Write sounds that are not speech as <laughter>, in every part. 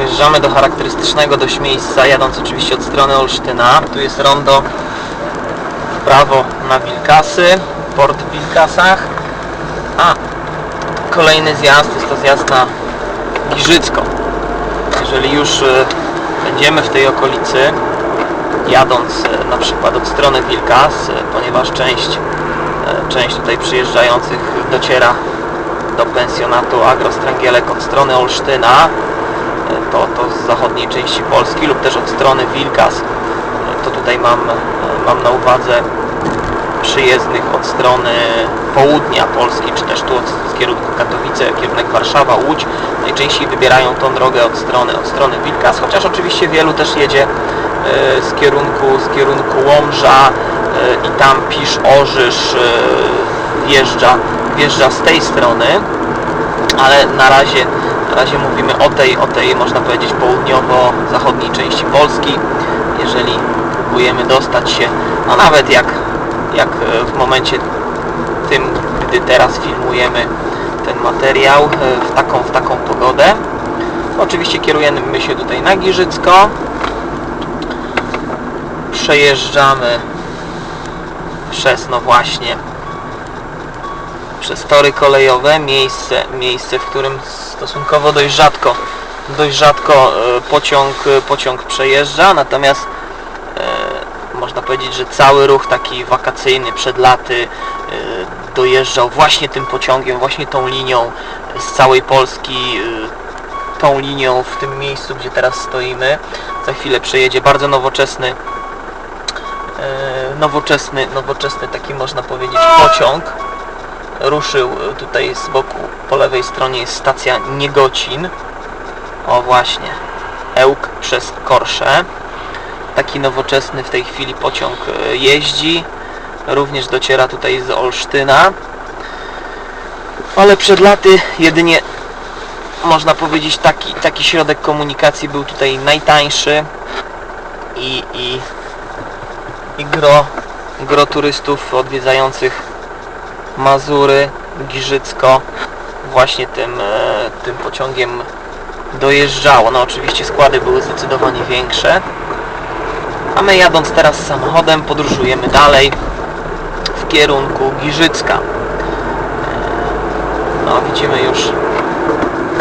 Dojeżdżamy do charakterystycznego dość miejsca, jadąc oczywiście od strony Olsztyna. Tu jest rondo w prawo na Wilkasy, port w Wilkasach. A kolejny zjazd jest to zjazd na Giżycko. Jeżeli już e, będziemy w tej okolicy, jadąc e, na przykład od strony Wilkas, e, ponieważ część, część tutaj przyjeżdżających dociera do pensjonatu Agrostręgielek od strony Olsztyna, to, to z zachodniej części Polski lub też od strony Wilkas, to tutaj mam, mam na uwadze przyjezdnych od strony południa Polski, czy też tu od, z kierunku Katowice, kierunek Warszawa, Łódź, najczęściej wybierają tą drogę od strony, od strony Wilkas, chociaż oczywiście wielu też jedzie e, z kierunku, z kierunku Łomża e, i tam Pisz, Orzysz e, wjeżdża, wjeżdża z tej strony, ale na razie, na razie mówimy o tej, o tej można powiedzieć południowo-zachodniej części Polski. Jeżeli próbujemy dostać się, no nawet jak, jak e, w momencie tym, gdy teraz filmujemy ten materiał e, w taką, w taką pogodę. Oczywiście kierujemy się tutaj na Giżycko. Przejeżdżamy przez, no właśnie, przez tory kolejowe, miejsce, miejsce, w którym stosunkowo dość rzadko, dość rzadko e, pociąg, pociąg przejeżdża, natomiast e, można powiedzieć, że cały ruch taki wakacyjny przed laty e, dojeżdżał właśnie tym pociągiem, właśnie tą linią z całej Polski, e, tą linią w tym miejscu, gdzie teraz stoimy. Za chwilę przejedzie bardzo nowoczesny e, nowoczesny, nowoczesny taki można powiedzieć pociąg ruszył tutaj z boku po lewej stronie jest stacja Niegocin. O właśnie. Ełk przez Korsze. Taki nowoczesny w tej chwili pociąg e, jeździ. Również dociera tutaj z Olsztyna. Ale przed laty jedynie można powiedzieć taki, taki środek komunikacji był tutaj najtańszy. I, i, i gro, gro turystów odwiedzających Mazury, Giżycko właśnie tym, e, tym pociągiem dojeżdżało. No oczywiście składy były zdecydowanie większe. A my jadąc teraz samochodem podróżujemy dalej w kierunku Giżycka. E, No widzimy już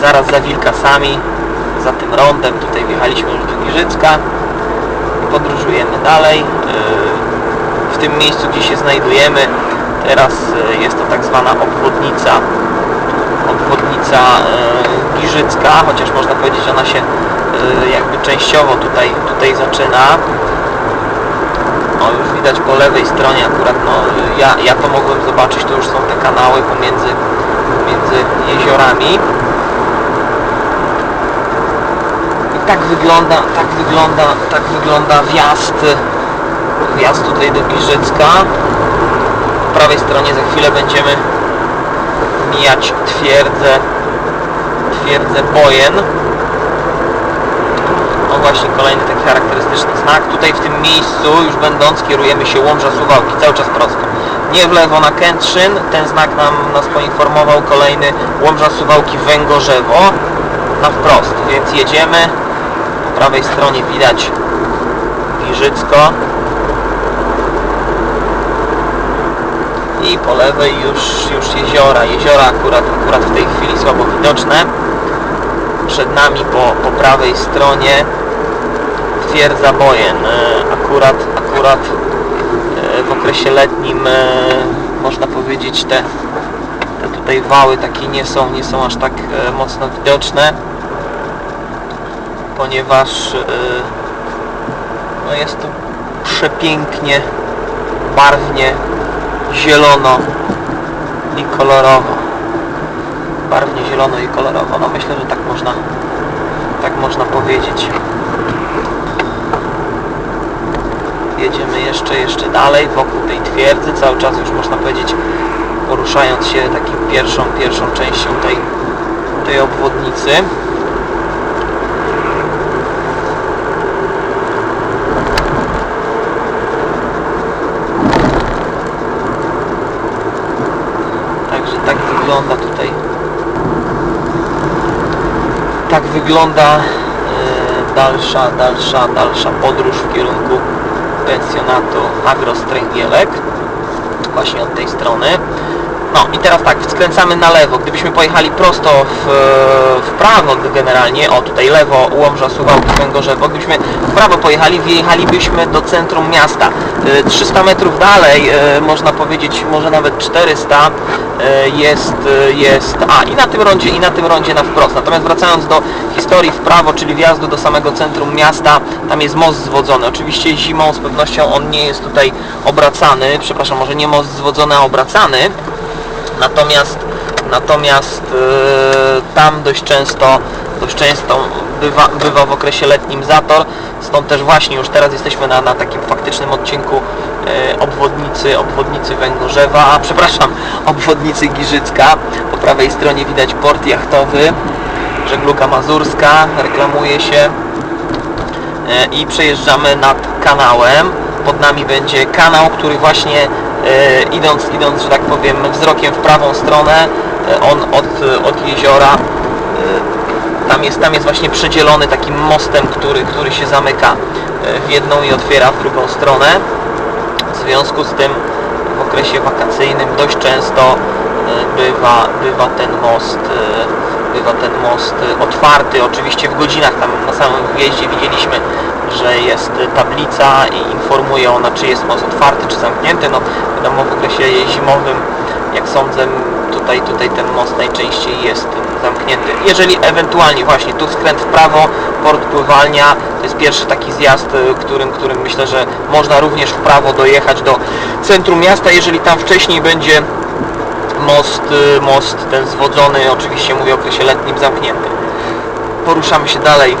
zaraz za Wilkasami, za tym rondem, tutaj wjechaliśmy już do Giżycka. Podróżujemy dalej. E, W tym miejscu, gdzie się znajdujemy, Teraz e, jest to tak zwana obwodnica obwodnica e, Giżycka, chociaż można powiedzieć, że ona się e, jakby częściowo tutaj, tutaj zaczyna. O, już widać po lewej stronie akurat, no ja, ja to mogłem zobaczyć, to już są te kanały pomiędzy, pomiędzy jeziorami. I tak wygląda, tak wygląda, tak wygląda wjazd, wjazd tutaj do Giżycka prawej stronie za chwilę będziemy mijać twierdzę twierdzę Bojen. No właśnie kolejny taki charakterystyczny znak. Tutaj w tym miejscu już będąc kierujemy się Łomża Suwałki cały czas prosto. Nie w lewo na Kętrzyn. Ten znak nam nas poinformował kolejny Łomża Suwałki Węgorzewo. Na wprost więc jedziemy. Po prawej stronie widać Giżycko i po lewej już, już jeziora. Jeziora akurat, akurat w tej chwili słabo widoczne. Przed nami po, po prawej stronie twierdza Bojen. E, Akurat, akurat e, w okresie letnim e, można powiedzieć te, te tutaj wały takie nie są, nie są aż tak mocno widoczne ponieważ no jest tu przepięknie, barwnie zielono i kolorowo. Barwnie zielono i kolorowo. No myślę, że tak można tak można powiedzieć. Jedziemy jeszcze, jeszcze dalej wokół tej twierdzy, cały czas już można powiedzieć poruszając się takim pierwszą, pierwszą częścią tej, tej obwodnicy. Także tak wygląda tutaj tak wygląda dalsza, dalsza, dalsza podróż w kierunku pensjonatu Agrostręgielek właśnie od tej strony. No i teraz tak, skręcamy na lewo. Gdybyśmy pojechali prosto w, w prawo generalnie, o tutaj lewo, Łomża, Suwałki, Węgorzewo, gdybyśmy w prawo pojechali, wjechalibyśmy do centrum miasta. Y, 300 metrów dalej, y, można powiedzieć, może nawet 400 y, jest, y, jest, a i na tym rondzie, i na tym rondzie na wprost. Natomiast wracając do historii w prawo, czyli wjazdu do samego centrum miasta, tam jest most zwodzony. Oczywiście zimą z pewnością on nie jest tutaj obracany, przepraszam, może nie most zwodzony, a obracany. Natomiast natomiast yy, tam dość często dość często bywa, bywa w okresie letnim zator, stąd też właśnie już teraz jesteśmy na, na takim faktycznym odcinku yy, obwodnicy, obwodnicy Węgorzewa, a przepraszam, <laughs> obwodnicy Giżycka. Po prawej stronie widać port jachtowy, żegluga mazurska, reklamuje się E, i przejeżdżamy nad kanałem. Pod nami będzie kanał, który właśnie idąc, idąc, że tak powiem, wzrokiem w prawą stronę, e, on od, od jeziora e, tam jest, tam jest właśnie przedzielony takim mostem, który, który się zamyka e, w jedną i otwiera w drugą stronę. W związku z tym w okresie wakacyjnym dość często e, bywa, bywa ten most e, bywa ten most e, otwarty, oczywiście w godzinach tam na samym wjeździe widzieliśmy, że jest tablica i informuje ona, czy jest most otwarty, czy zamknięty. No wiadomo, w okresie zimowym, jak sądzę, tutaj, tutaj ten most najczęściej jest zamknięty. Jeżeli ewentualnie właśnie tu skręt w prawo, port pływalnia, to jest pierwszy taki zjazd, y, którym, którym myślę, że można również w prawo dojechać do centrum miasta, jeżeli tam wcześniej będzie most, y, most ten zwodzony, oczywiście mówię o okresie letnim zamknięty. Poruszamy się dalej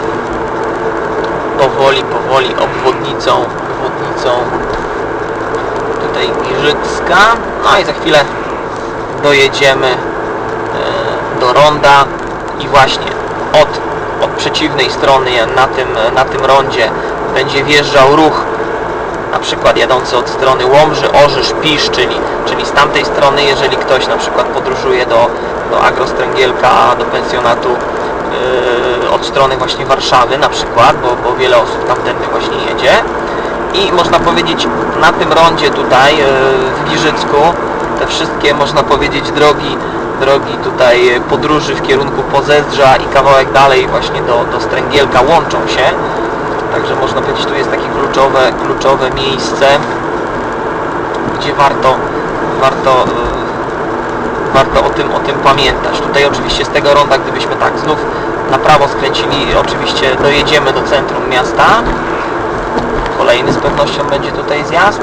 powoli, powoli obwodnicą, obwodnicą tutaj Giżycka, no i za chwilę dojedziemy e, do ronda i właśnie od, od przeciwnej strony na tym, na tym rondzie będzie wjeżdżał ruch na przykład jadący od strony Łomży, Orzysz, Pisz, czyli, czyli z tamtej strony, jeżeli ktoś na przykład podróżuje do, do Agrostręgielka, do pensjonatu od strony właśnie Warszawy na przykład, bo, bo wiele osób tamtędy właśnie jedzie. I można powiedzieć na tym rondzie tutaj yy, w Giżycku te wszystkie można powiedzieć drogi drogi tutaj podróży w kierunku Pozezdrza i kawałek dalej właśnie do, do Stręgielka łączą się. Także można powiedzieć, tu jest takie kluczowe, kluczowe miejsce, gdzie warto, warto, y, warto o tym, o tym pamiętać. Tutaj oczywiście z tego ronda, gdybyśmy tak znów na prawo skręcili, oczywiście dojedziemy do centrum miasta. Kolejny z pewnością będzie tutaj zjazd.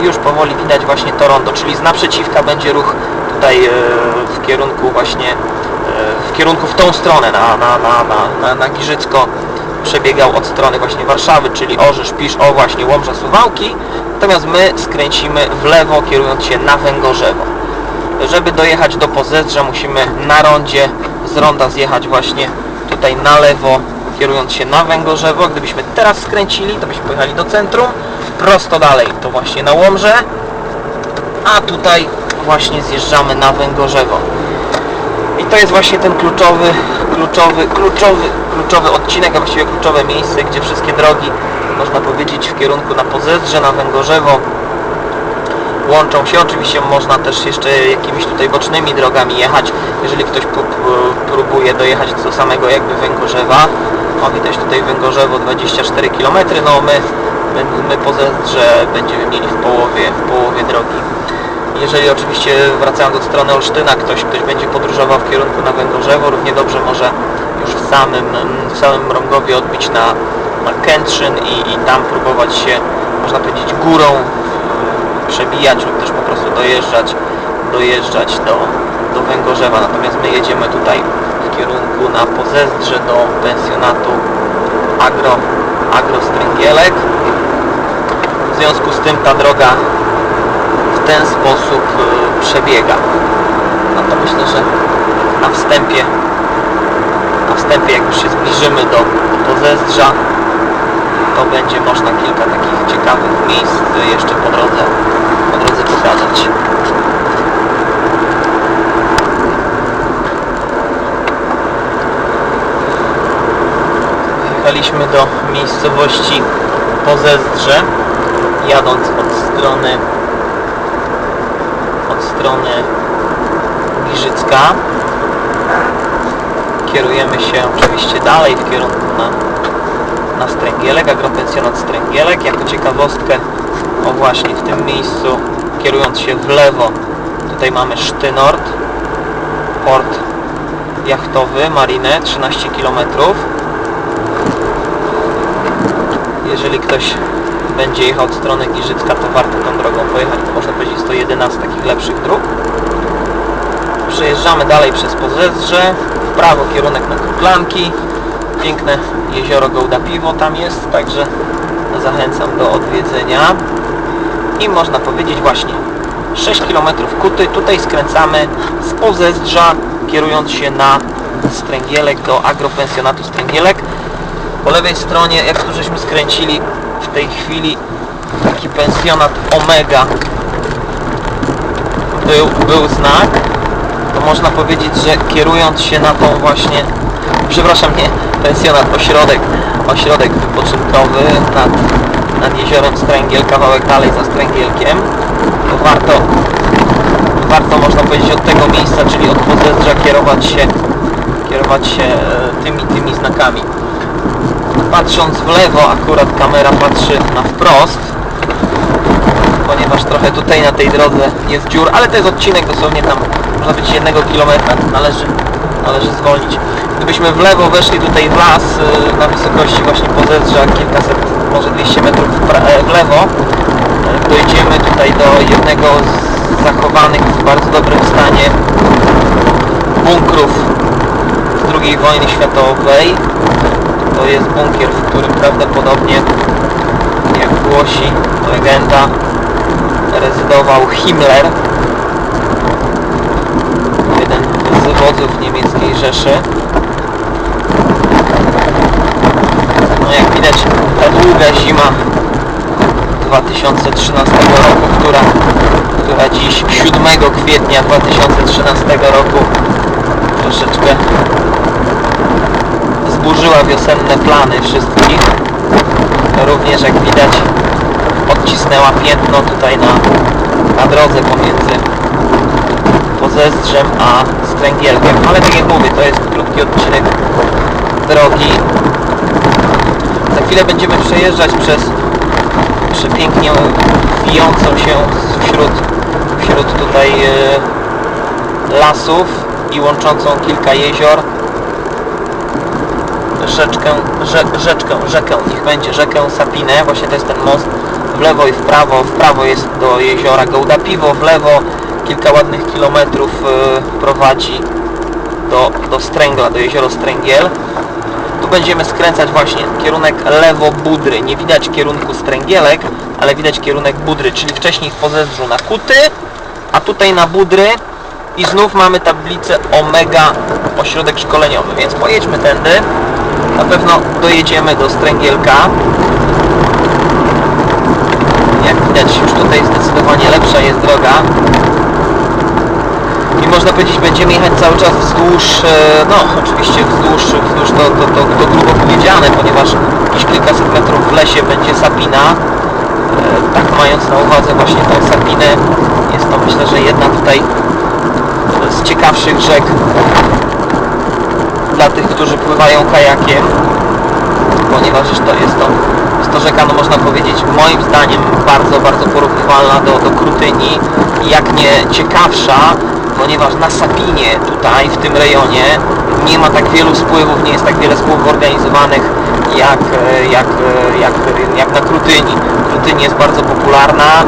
I już powoli widać właśnie to rondo, czyli z naprzeciwka będzie ruch tutaj y, w kierunku właśnie, y, w kierunku w tą stronę, na, na, na, na, na, na Giżycko przebiegał od strony właśnie Warszawy, czyli Orzysz, Pisz, o właśnie Łomża, Suwałki. Natomiast my skręcimy w lewo, kierując się na Węgorzewo. Żeby dojechać do Pozezdrza musimy na rondzie z ronda zjechać właśnie tutaj na lewo, kierując się na Węgorzewo. Gdybyśmy teraz skręcili, to byśmy pojechali do centrum, prosto dalej to właśnie na Łomże, a tutaj właśnie zjeżdżamy na Węgorzewo. I to jest właśnie ten kluczowy, kluczowy, kluczowy, kluczowy odcinek, a właściwie kluczowe miejsce, gdzie wszystkie drogi, można powiedzieć, w kierunku na Pozezdrze, na Węgorzewo łączą się. Oczywiście można też jeszcze jakimiś tutaj bocznymi drogami jechać, jeżeli ktoś próbuje dojechać do samego jakby Węgorzewa. O, widać tutaj Węgorzewo 24 km, no my, my, my Pozezdrze będziemy mieli w połowie, w połowie drogi. Jeżeli oczywiście wracając od strony Olsztyna ktoś, ktoś będzie podróżował w kierunku na Węgorzewo, równie dobrze może już w samym, w samym Mrągowie odbić na, na Kętrzyn i, i tam próbować się, można powiedzieć, górą przebijać lub też po prostu dojeżdżać, dojeżdżać do, do Węgorzewa. Natomiast my jedziemy tutaj w kierunku na Pozezdrze do pensjonatu Agro, Agro Stręgielek. W związku z tym ta droga w ten sposób y, przebiega. No to myślę, że na wstępie na wstępie jak już się zbliżymy do, do Pozezdrza to będzie można kilka takich ciekawych miejsc jeszcze po drodze, drodze pokazać. dojechaliśmy do miejscowości Pozezdrze, jadąc od strony od strony Giżycka. Kierujemy się oczywiście dalej w kierunku na, na Stręgielek, agropensjonat Stręgielek. Jako ciekawostkę, o właśnie w tym miejscu, kierując się w lewo, tutaj mamy Sztynord, port jachtowy, marinę, 13 km. Jeżeli ktoś będzie jechał od strony Giżycka, to warto tą drogą pojechać, bo można powiedzieć, jest to jedyna z takich lepszych dróg. Przejeżdżamy dalej przez Pozezdrze, w prawo kierunek na Kuklanki, piękne jezioro Gołda Piwo tam jest, także zachęcam do odwiedzenia. I można powiedzieć właśnie 6 km kuty, tutaj skręcamy z Pozezdrza, kierując się na Stręgielek do agropensjonatu Stręgielek. Po lewej stronie, jak tu żeśmy skręcili w tej chwili taki pensjonat Omega był, był znak, to można powiedzieć, że kierując się na tą właśnie, przepraszam, nie, pensjonat, ośrodek, ośrodek wypoczynkowy nad, nad jeziorem Stręgiel, kawałek dalej za Stręgielkiem, to warto, warto można powiedzieć od tego miejsca, czyli od Pozezdrza kierować się, kierować się e, tymi, tymi znakami. Patrząc w lewo, akurat kamera patrzy na wprost, ponieważ trochę tutaj na tej drodze jest dziur, ale to jest odcinek dosłownie tam, można być jednego kilometra, należy, należy zwolnić. Gdybyśmy w lewo weszli tutaj w las y, na wysokości właśnie Pozezdrza, kilkaset, może 200 metrów w, e, lewo, e, dojdziemy tutaj do jednego z zachowanych w bardzo dobrym stanie bunkrów II wojny światowej. To jest bunkier, w którym prawdopodobnie, jak głosi legenda, rezydował Himmler, jeden z wodzów niemieckiej Rzeszy. No jak widać, ta długa zima 2013 roku, która, która dziś 7 kwietnia 2013 roku troszeczkę zburzyła wiosenne plany wszystkich. Również jak widać odcisnęła piętno tutaj na, na drodze pomiędzy Pozezdrzem a Stręgielkiem. Ale tak jak mówię, to jest krótki odcinek drogi. Za chwilę będziemy przejeżdżać przez przepięknie wijącą się wśród, wśród tutaj e, lasów i łączącą kilka jezior rzeczkę, rze, rzeczkę, rzekę, niech będzie rzekę Sapinę, właśnie to jest ten most w lewo i w prawo, w prawo jest do jeziora Gołda Piwo, w lewo kilka ładnych kilometrów e, prowadzi do, do Stręgla, do jeziora Stręgiel. Tu będziemy skręcać właśnie kierunek lewo-Budry. Nie widać kierunku Stręgielek, ale widać kierunek Budry, czyli wcześniej w Pozezdrzu na Kuty, a tutaj na Budry i znów mamy tablicę Omega Ośrodek Szkoleniowy, więc pojedźmy tędy. Na pewno dojedziemy do Stręgielka. Jak widać już tutaj zdecydowanie lepsza jest droga. I można powiedzieć, będziemy jechać cały czas wzdłuż, e, no oczywiście wzdłuż, wzdłuż to, to, to, to grubo powiedziane, ponieważ jakieś kilkaset metrów w lesie będzie Sapina. E, Tak mając na uwadze właśnie tą Sapinę, jest to myślę, że jedna tutaj z ciekawszych rzek dla tych, którzy pływają kajakiem, ponieważ to, jest to, jest to rzeka, no można powiedzieć, moim zdaniem bardzo, bardzo porównywalna do, do Krutyni, jak nie ciekawsza, ponieważ na Sapinie tutaj, w tym rejonie, nie ma tak wielu spływów, nie jest tak wiele spływów organizowanych jak, e, jak, e, jak, jak na Krutyni. Krutyni jest bardzo popularna,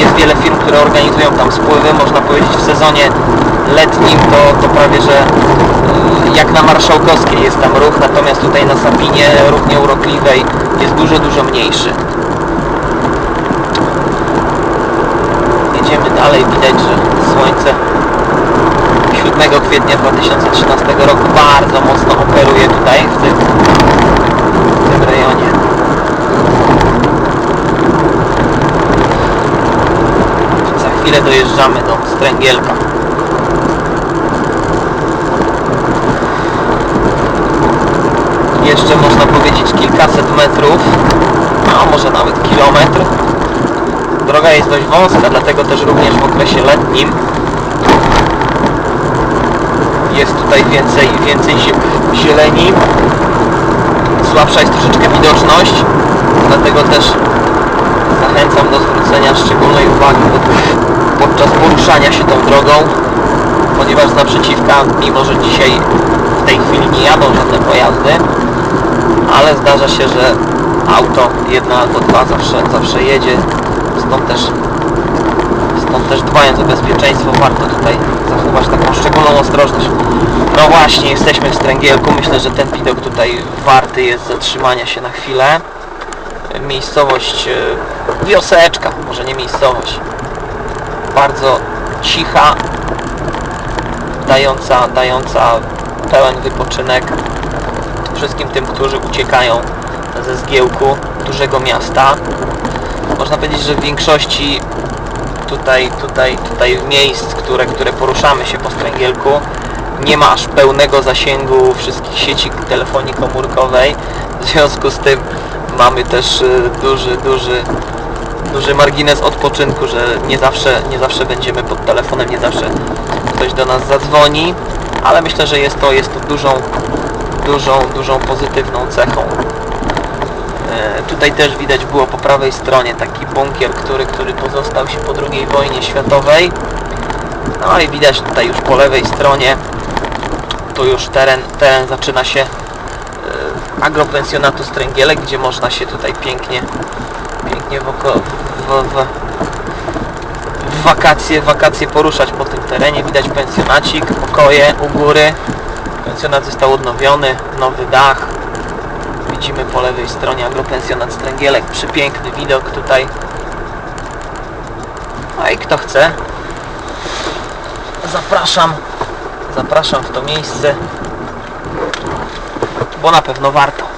jest wiele firm, które organizują tam spływy, można powiedzieć w sezonie letnim to, to prawie, że y, jak na Marszałkowskiej jest tam ruch, natomiast tutaj na Sapinie, równie urokliwej, jest dużo, dużo mniejszy. Jedziemy dalej, widać, że słońce 7 kwietnia 2013 roku bardzo mocno operuje tutaj, w tym, w tym rejonie. Za chwilę dojeżdżamy do Stręgielka. jeszcze można powiedzieć kilkaset metrów, a może nawet kilometr. Droga jest dość wąska, dlatego też również w okresie letnim jest tutaj więcej, więcej zie- zieleni. Słabsza jest troszeczkę widoczność, dlatego też zachęcam do zwrócenia szczególnej uwagi pod, podczas poruszania się tą drogą, ponieważ naprzeciwka, mimo że dzisiaj w tej chwili nie jadą żadne pojazdy, ale zdarza się, że auto jedno albo dwa zawsze, zawsze jedzie, stąd też stąd też dbając o bezpieczeństwo warto tutaj zachować taką szczególną ostrożność. No właśnie, jesteśmy w Stręgielku, myślę, że ten widok tutaj warty jest zatrzymania się na chwilę. Miejscowość, e, wioseczka, może nie miejscowość, bardzo cicha, dająca, dająca pełen wypoczynek wszystkim tym, którzy uciekają ze zgiełku dużego miasta. Można powiedzieć, że w większości tutaj, tutaj, tutaj miejsc, które, które poruszamy się po Stręgielku, nie ma aż pełnego zasięgu wszystkich sieci telefonii komórkowej. W związku z tym mamy też y, duży, duży, duży margines odpoczynku, że nie zawsze, nie zawsze będziemy pod telefonem, nie zawsze ktoś do nas zadzwoni, ale myślę, że jest to, jest to dużą, dużą, dużą pozytywną cechą. E, Tutaj też widać było po prawej stronie taki bunkier, który, który pozostał się po II wojnie światowej. No i widać tutaj już po lewej stronie, tu już teren, teren zaczyna się e, agropensjonatu Stręgielek, gdzie można się tutaj pięknie, pięknie w, oko, w, w, w wakacje, wakacje poruszać po tym terenie. Widać pensjonacik, pokoje u góry. Pensjonat został odnowiony, nowy dach, Widzimy po lewej stronie agropensjonat Stręgielek. Przepiękny widok tutaj. A i kto chce, zapraszam, zapraszam w to miejsce, bo na pewno warto.